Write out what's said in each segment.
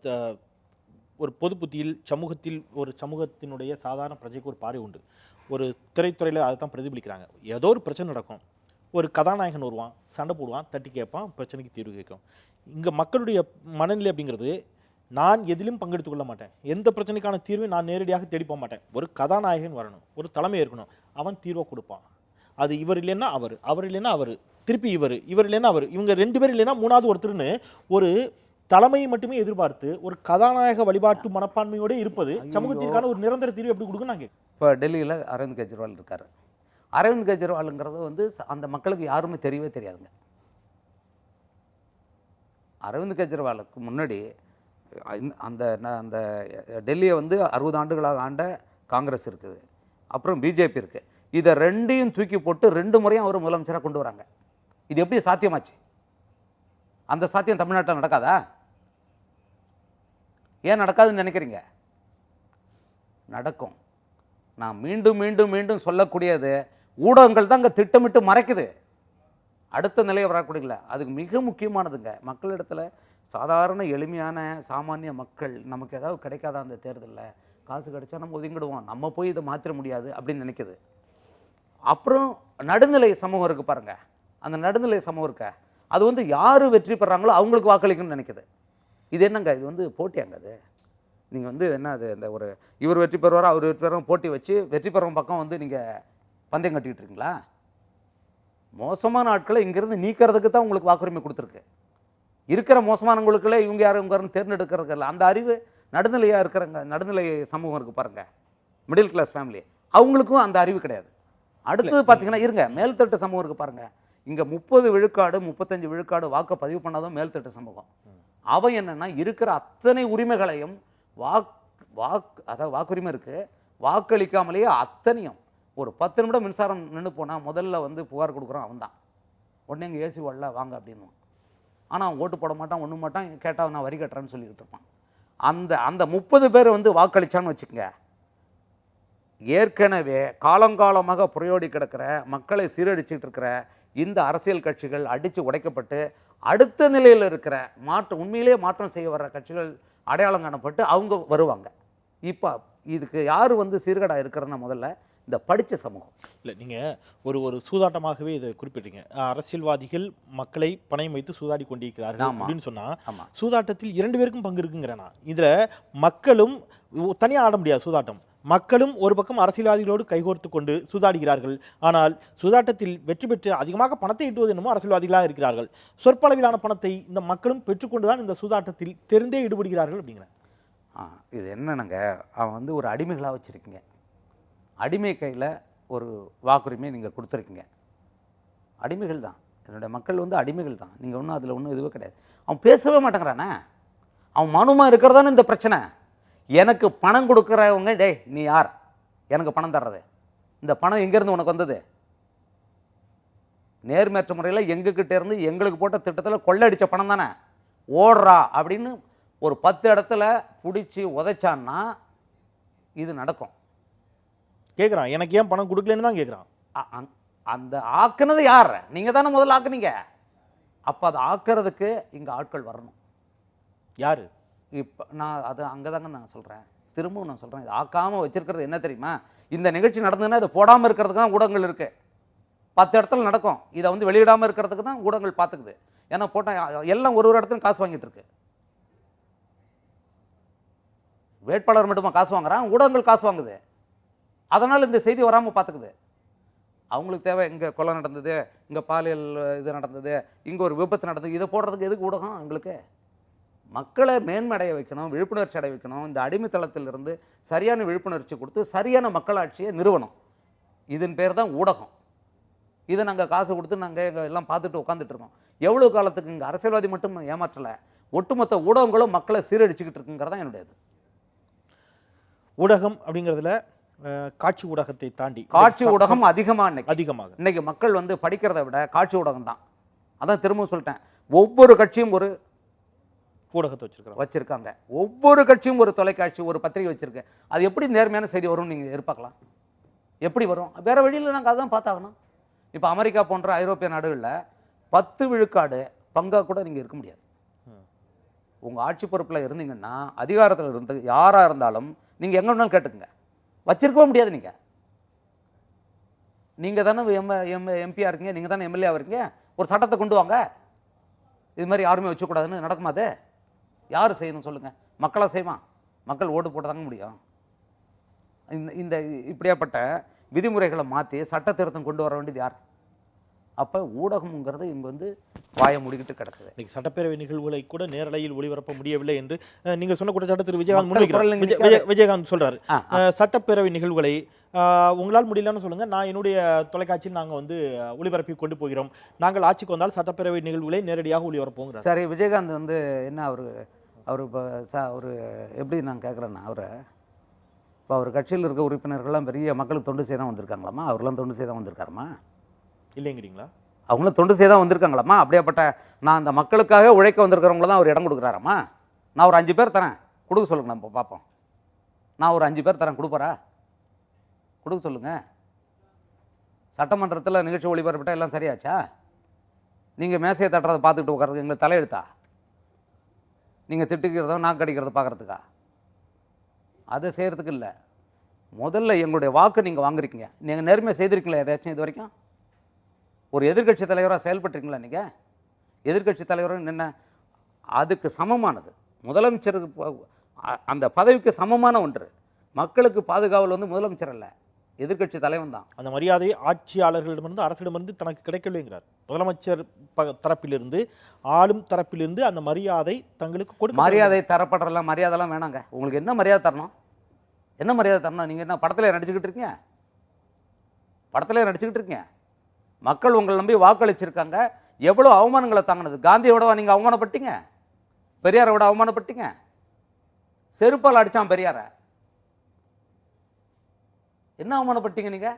த- ஒரு பொது புத்தியில் சமூகத்தில் ஒரு சமூகத்தினுடைய சாதாரண பிரஜைக்கு ஒரு பார்வை உண்டு. ஒரு திரைத்துறையில் அதை தான் பிரதிபலிக்கிறாங்க. ஏதோ ஒரு பிரச்சனை நடக்கும். ஒரு கதாநாயகன் வருவான் சண்டை போடுவான் தட்டி கேட்பான் பிரச்சனைக்கு தீர்வு கேட்கும். இங்கே மக்களுடைய மனநிலை அப்படிங்கிறது நான் எதிலும் பங்கெடுத்து கொள்ள மாட்டேன். எந்த பிரச்சனைக்கான தீர்வை நான் நேரடியாக தேடி போக மாட்டேன். ஒரு கதாநாயகன் வரணும். ஒரு தலைமை இருக்கணும் அவன் தீர்வை கொடுப்பான். அது இவர் இல்லைன்னா அவர். அவர் இல்லைன்னா அவர். திருப்பி இவர். இவர் இல்லைன்னா அவர். இவங்க ரெண்டு பேர் இல்லைன்னா மூணாவது ஒருத்தர்னு ஒரு தலைமையை மட்டுமே எதிர்பார்த்து ஒரு கதாநாயக வழிபாட்டு மனப்பான்மையோட இருப்பது சமூகத்திற்கான ஒரு நிரந்தர தீர்வு எப்படி கொடுக்கும் நாங்கள் இப்போ டெல்லியில் அரவிந்த் கெஜ்ரிவால் இருக்கார். அரவிந்த் கெஜ்ரிவாலுங்கிறது வந்து அந்த மக்களுக்கு யாருமே தெரியவே தெரியாதுங்க. அரவிந்த் கெஜ்ரிவாலுக்கு முன்னாடி அந்த அந்த டெல்லியை வந்து அறுபது ஆண்டுகளாக ஆண்ட காங்கிரஸ் இருக்குது. அப்புறம் பிஜேபி இருக்குது இதை ரெண்டையும் தூக்கி போட்டு ரெண்டு முறையும் அவர் முதலமைச்சராக கொண்டு வராங்க. இது எப்படி சாத்தியமாச்சு? அந்த சாத்தியம் தமிழ்நாட்டில் நடக்காதா? ஏன் நடக்காதுன்னு நினைக்கிறீங்க? நடக்கும். நான் மீண்டும் மீண்டும் மீண்டும் சொல்லக்கூடியது ஊடகங்கள் தான் இங்கே திட்டமிட்டு மறைக்குது. அடுத்த நிலையை வரக்கூடியல அதுக்கு மிக முக்கியமானதுங்க மக்களிடத்தில் சாதாரண எளிமையான சாமானிய மக்கள் நமக்கு ஏதாவது கிடைக்காதா அந்த தேர்தலில்? காசு கிடைச்சா நம்ம ஒதுங்கிடுவோம். நம்ம போய் இதை மாற்றிட முடியாது அப்படின்னு நினைக்குது. அப்புறம் நடுநிலை சமூகம் இருக்குது பாருங்கள் அந்த நடுநிலை சமூகம் இருக்க? அது வந்து யார் வெற்றி பெறாங்களோ அவங்களுக்கு வாக்களிக்கணும்னு நினைக்கிது. இது என்னங்க? இது வந்து போட்டியாங்க அது? நீங்கள் வந்து என்ன அது இந்த ஒரு இவர் வெற்றி பெறுவாரோ அவர் வெற்றி பெறுவோம் போட்டி வச்சு வெற்றி பெறவங்க பக்கம் வந்து நீங்கள் பந்தயம் கட்டிக்கிட்டு இருக்கீங்களா மோசமான ஆட்களை இங்கேருந்து நீக்கிறதுக்கு தான் உங்களுக்கு வாக்குரிமை கொடுத்துருக்கு. இருக்கிற மோசமானவங்களுக்குள்ளே இவங்க யாரும் இவங்க யாரும் தேர்ந்தெடுக்கிறதுக்கு இல்லை. அந்த அறிவு நடுநிலையாக இருக்கிறவங்க நடுநிலை சமூகம் இருக்குது பாருங்க. மிடில் கிளாஸ் ஃபேமிலி அவங்களுக்கும் அந்த அறிவு கிடையாது. அடுத்தது பார்த்தீங்கன்னா இருங்க. மேல்தட்டு சமூகம் இருக்குது பாருங்க. இங்கே முப்பது விழுக்காடு முப்பத்தஞ்சு விழுக்காடு வாக்கை பதிவு பண்ணாதான் மேல்தட்டு சமூகம். அவன் என்னன்னா இருக்கிற அத்தனை உரிமைகளையும் வாக் வாக் அதாவது வாக்குரிமை இருக்குது வாக்களிக்காமலேயே அத்தனையும் ஒரு பத்து நிமிடம் மின்சாரம் நின்று போனால் முதல்ல வந்து புகார் கொடுக்குறான் அவன் தான் உடனே எங்கள் ஏசி வரல வாங்க அப்படின்னு ஆனால் அவன் ஓட்டு போட மாட்டான் ஒன்று மாட்டான் கேட்டால் நான் வரி கட்டுறேன்னு சொல்லிக்கிட்டு இருப்பான். அந்த அந்த முப்பது பேர் வந்து வாக்களிச்சான்னு வச்சுக்கோங்க. ஏற்கனவே காலங்காலமாக புரையோடி கிடக்கிற மக்களை சீரழிச்சிட்டு இருக்கிற இந்த அரசியல் கட்சிகள் அடித்து உடைக்கப்பட்டு அடுத்த நிலையில் இருக்கிற மாற்றம் உண்மையிலேயே மாற்றம் செய்ய வர்ற கட்சிகள் அடையாளம் காணப்பட்டு அவங்க வருவாங்க. இப்போ இதுக்கு யார் வந்து சீர்கடா இருக்கிறன்னா முதல்ல இந்த படித்த சமூகம். இல்லை நீங்கள் ஒரு ஒரு சூதாட்டமாகவே இதை குறிப்பிட்டீங்க. அரசியல்வாதிகள் மக்களை பணயம் வைத்து சூதாடி கொண்டிருக்கிறார்கள். அப்படின்னு சொன்னா ஆமாம் சூதாட்டத்தில் இரண்டு பேருக்கும் பங்கு இருக்குங்கிறேன்? இதுல மக்களும் தனியாக ஆட முடியாது சூதாட்டம். மக்களும் ஒரு பக்கம் அரசியல்வாதிகளோடு கைகோர்த்து கொண்டு சூதாடுகிறார்கள். ஆனால் சூதாட்டத்தில் வெற்றி பெற்று அதிகமாக பணத்தை ஈட்டுவது என்னமோ அரசியல்வாதிகளாக இருக்கிறார்கள். சொற்பளவிலான பணத்தை இந்த மக்களும் பெற்றுக்கொண்டுதான் இந்த சூதாட்டத்தில் தெரிந்தே ஈடுபடுகிறார்கள் அப்படிங்கிற ஆ இது என்னென்னங்க? அவன் வந்து ஒரு அடிமைகளாக வச்சுருக்கீங்க. அடிமை கையில் ஒரு வாக்குரிமை நீங்கள் கொடுத்துருக்கீங்க. அடிமைகள் தான். என்னுடைய மக்கள் வந்து அடிமைகள் தான். நீங்கள் ஒன்றும் அதில் ஒன்றும் இதுவே கிடையாது. அவன் பேசவே மாட்டேங்கிறானே. அவன் மனுமா இருக்கிறதானே இந்த பிரச்சனை? எனக்கு பணம் கொடுக்குறவங்க டேய் நீ யார்? எனக்கு பணம் தர்றது. இந்த பணம் எங்கேருந்து உனக்கு வந்தது? நேர்மையற்ற முறையில் எங்ககிட்ட இருந்து எங்களுக்கு போட்ட திட்டத்தில் கொள்ளடிச்ச பணம் தானே. ஓடுறா அப்படின்னு ஒரு பத்து இடத்துல பிடிச்சி உதைச்சான்னா இது நடக்கும். கேட்குறான் எனக்கு ஏன் பணம் கொடுக்கலன்னு தான் கேட்குறான் அந்த ஆக்குனது யார்? நீங்கள் தானே முதல்ல ஆக்குனீங்க. அப்போ அதை ஆக்குறதுக்கு இங்கே ஆட்கள் வரணும். யாரு? இப்போ நான் அது அங்கே தாங்க நான் சொல்கிறேன் திரும்பவும் நான் சொல்கிறேன் இது ஆக்காமல் வச்சுருக்கிறது என்ன தெரியுமா? இந்த நிகழ்ச்சி நடந்ததுன்னா இதை போடாமல் இருக்கிறதுக்கு தான் ஊடகங்கள் இருக்குது பத்து இடத்துல நடக்கும். இதை வந்து வெளியிடாமல் இருக்கிறதுக்கு தான் ஊடகங்கள் பார்த்துக்குது ஏன்னா போட்டால் எல்லாம் ஒரு ஒரு இடத்துல காசு வாங்கிட்டு இருக்கு. வேட்பாளர் மட்டுமா காசு வாங்குறான்? ஊடகங்கள் காசு வாங்குது. அதனால் இந்த செய்தி வராமல் பார்த்துக்குது அவங்களுக்கு தேவை இங்கே கொலை நடந்தது இங்கே பாலியல் இது நடந்தது இங்கே ஒரு விபத்து நடந்தது இதை போடுறதுக்கு எதுக்கு ஊடகம் எங்களுக்கு? மக்களை மேன்மடைய வைக்கணும் விழிப்புணர்ச்சி அடைய வைக்கணும் இந்த அடிமைத்தளத்திலிருந்து சரியான விழிப்புணர்ச்சி கொடுத்து சரியான மக்களாட்சியை நிறுவனம் இதன் பேர் தான் ஊடகம். இதை நாங்கள் காசு கொடுத்து நாங்கள் எல்லாம் பார்த்துட்டு உட்காந்துட்டு இருக்கோம். எவ்வளோ காலத்துக்கு இங்கே அரசியல்வாதி மட்டும் ஏமாற்றலை? ஒட்டுமொத்த ஊடகங்களும் மக்களை சீரழிச்சுக்கிட்டு இருக்குங்கிறதான் என்னுடைய இது ஊடகம் அப்படிங்கிறதுல காட்சி ஊடகத்தை தாண்டி. காட்சி ஊடகம் அதிகமாக அதிகமாக. இன்னைக்கு மக்கள் வந்து படிக்கிறதை விட காட்சி ஊடகம் தான். அதான் திரும்ப சொல்லிட்டேன். ஒவ்வொரு கட்சியும் ஒரு ஊடகத்தை வச்சிருக்கிறோம். வச்சிருக்காங்க. ஒவ்வொரு கட்சியும் ஒரு தொலைக்காட்சி ஒரு பத்திரிகை வச்சிருக்கு. அது எப்படி நேர்மையான செய்தி வரும்னு நீங்கள் எதிர்பார்க்கலாம்? எப்படி வரும்? வேற வழியில் நாங்கள் அதான் பார்த்தாகணும். இப்போ அமெரிக்கா போன்ற ஐரோப்பிய நாடுகளில் பத்து விழுக்காடு பங்கா கூட நீங்கள் இருக்க முடியாது. உங்கள் ஆட்சி பொறுப்பில் இருந்தீங்கன்னா அதிகாரத்தில் இருந்து யாராக இருந்தாலும் நீங்கள் எங்கே வேணாலும் கேட்டுக்குங்க. வச்சிருக்கவே முடியாது நீங்கள் நீங்கள் தானே எம் எம் எம்பியாக இருக்கீங்க நீங்கள் தானே எம்எல்ஏ இருக்கீங்க ஒரு சட்டத்தை கொண்டு வாங்க. இது மாதிரி யாருமே வச்சுக்கூடாதுன்னு நடக்குமா அது? யார் செய்யணும் சொல்லுங்கள் மக்களாக செய்வான் மக்கள் ஓட்டு போட்டு தாங்க முடியும். இந்த இந்த இப்படியாப்பட்ட விதிமுறைகளை மாற்றி சட்ட திருத்தம் கொண்டு வர வேண்டியது யார்? அப்போ ஊடகம்ங்கிறது இங்கே வந்து வாயை மூடிக்கிட்டு கிடக்குது. இன்னைக்கு சட்டப்பேரவை நிகழ்வுகளை கூட நேரலையில் ஒளிபரப்ப முடியவில்லை என்று அஹ், நீங்க சொன்ன குற்றச்சாட்டு திரு விஜயகாந்த் முன்வைக்கிறார். விஜயகாந்த் சொல்றாரு. சட்டப்பேரவை நிகழ்வுகளை உங்களால் முடியலன்னு சொல்லுங்க. நான் என்னுடைய தொலைக்காட்சியில் நாங்க வந்து ஒளிபரப்பி கொண்டு போகிறோம். நாங்கள் ஆட்சிக்கு வந்தால் சட்டப்பேரவை நிகழ்வுகளை நேரடியாக ஒளிபரப்போங்கிறார். சரி விஜயகாந்த் வந்து என்ன அவர் அவர் இப்போ ச அவர் எப்படி நான் கேட்குறேன்னா அவரை இப்போ அவர் கட்சியில் இருக்க உறுப்பினர்கள்லாம் பெரிய மக்களுக்கு தொண்டு செய்ய தான் வந்திருக்காங்களாமா? அவர்லாம் தொண்டு செய்ய தான் வந்திருக்காருமா? இல்லைங்கிறீங்களா? அவங்களும் தொண்டு செய்ய தான் வந்திருக்காங்களாம்மா. அப்படியேப்பட்ட நான் அந்த மக்களுக்காக உழைக்க வந்திருக்கிறவங்கள தான் அவர் இடம் கொடுக்குறாராம்மா. நான் ஒரு அஞ்சு பேர் தரேன். கொடுக்க சொல்லுங்க நம்ம பார்ப்போம். நான் ஒரு அஞ்சு பேர் தரேன் கொடுப்பாரா? கொடுக்க சொல்லுங்க. சட்டமன்றத்தில் நிகழ்ச்சி ஒளிபரப்பிட்டால் எல்லாம் சரியாச்சா? நீங்கள் மேசையை தட்டுறதை பார்த்துக்கிட்டு உட்காரது எங்களை தலையெழுத்தா? நீங்கள் திட்டுக்கிறதோ நாக்கு கடிக்கிறத பார்க்குறதுக்கா? அதை செய்கிறதுக்கு இல்லை. முதல்ல எங்களுடைய வாக்கு நீங்கள் வாங்குறீங்க. நீங்கள் நேர்மையாக செய்திருக்கீங்களா ஏதாச்சும் இது வரைக்கும்? ஒரு எதிர்க்கட்சி தலைவராக செயல்பட்டுருக்கீங்களா நீங்கள் எதிர்க்கட்சி தலைவரும் என்ன அதுக்கு சமமானது. முதலமைச்சருக்கு அந்த பதவிக்கு சமமான ஒன்று. மக்களுக்கு பாதுகாவல் வந்து முதலமைச்சர் அல்ல. எதிர்க்கட்சி தலைவன் தான். அந்த மரியாதை ஆட்சியாளர்களிடமிருந்து அரசிடமிருந்து தனக்கு கிடைக்கவில்லைங்கிறார் முதலமைச்சர் ப- தரப்பிலிருந்து ஆளும் தரப்பிலிருந்து அந்த மரியாதை தங்களுக்கு கொடுக்க மரியாதை தரப்படுறலாம் மரியாதைலாம் வேணாங்க. உங்களுக்கு என்ன மரியாதை தரணும்? என்ன மரியாதை தரணும்? நீங்கள் என்ன படத்தில் நடிச்சுக்கிட்டு இருக்கீங்க? படத்தில் நடிச்சுக்கிட்டு இருக்கீங்க? மக்கள் உங்களை நம்பி வாக்களிச்சிருக்காங்க. எவ்வளோ அவமானங்களை தாங்கினது? காந்தியோடவா நீங்கள் அவமானப்பட்டீங்க? விட அவமானப்பட்டீங்க? செருப்பால் அடித்தான் பெரியாரை. என்ன அவமானப்பட்டீங்க நீங்கள்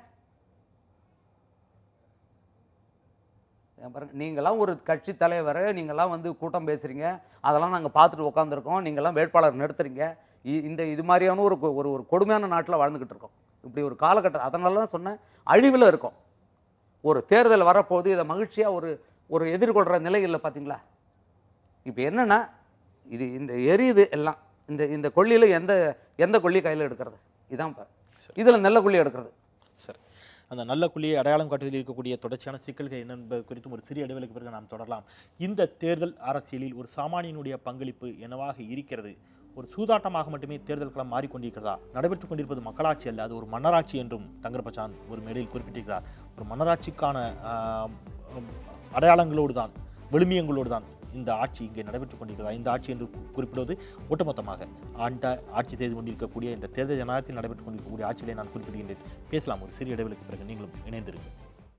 பாருங்க நீங்களாம் ஒரு கட்சி தலைவர் நீங்களாம் வந்து கூட்டம் பேசுகிறீங்க அதெல்லாம் நாங்கள் பார்த்துட்டு உட்காந்துருக்கோம் நீங்களாம் வேட்பாளர் நிறுத்துறீங்க. இ- இந்த இது மாதிரியான ஒரு கொ- ஒரு ஒரு கொடுமையான நாட்டில் வாழ்ந்துக்கிட்டு இருக்கோம். இப்படி ஒரு காலகட்டம் அதனால தான் சொன்னேன் அழிவில் இருக்கும். ஒரு தேர்தல் வரப்போகுது இதை மகிழ்ச்சியாக ஒரு ஒரு எதிர்கொள்கிற நிலை இல்லை பார்த்தீங்களா இப்போ என்னென்னா இது இந்த எரியுது எல்லாம் இந்த இந்த கொள்ளியில் எந்த எந்த கொள்ளி கையில் எடுக்கிறது? இதான் இதில் நல்ல கொள்ளி எடுக்கிறது. சரி. அந்த நல்ல குழியை அடையாளம் காட்டுவதில் இருக்கக்கூடிய தொடர்ச்சியான சிக்கல்கள் என்ன என்பது குறித்தும் ஒரு சிறிய இடைவெளிக்கு பிறகு நாம் தொடரலாம். இந்த தேர்தல் அரசியலில் ஒரு சாமானியனுடைய பங்களிப்பு என்னவாக இருக்கிறது? ஒரு சூதாட்டமாக மட்டுமே தேர்தல் களம் மாறிக்கொண்டிருக்கிறதா? நடைபெற்றுக் கொண்டிருப்பது மக்களாட்சி அல்ல அது ஒரு மன்னராட்சி என்றும் தங்கர்பச்சான் ஒரு மேடையில் குறிப்பிட்டிருக்கிறார். ஒரு மன்னராட்சிக்கான அடையாளங்களோடு தான் விழுமியங்களோடு தான் இந்த ஆட்சி இங்கே நடைபெற்றுக் கொண்டிருக்கிறதா. இந்த ஆட்சி என்று குறிப்பிடுவது ஒட்டுமொத்தமாக ஆண்ட ஆட்சி செய்து கொண்டிருக்கக்கூடிய இந்த தேர்தல் ஜனநாயகத்தில் நடைபெற்றுக் கொண்டிருக்கக்கூடிய ஆட்சியிலே நான் குறிப்பிடுகின்றேன். பேசலாம் ஒரு சிறிய இடைவெளிக்கு பிறகு. நீங்களும் இணைந்திருக்கிறேன்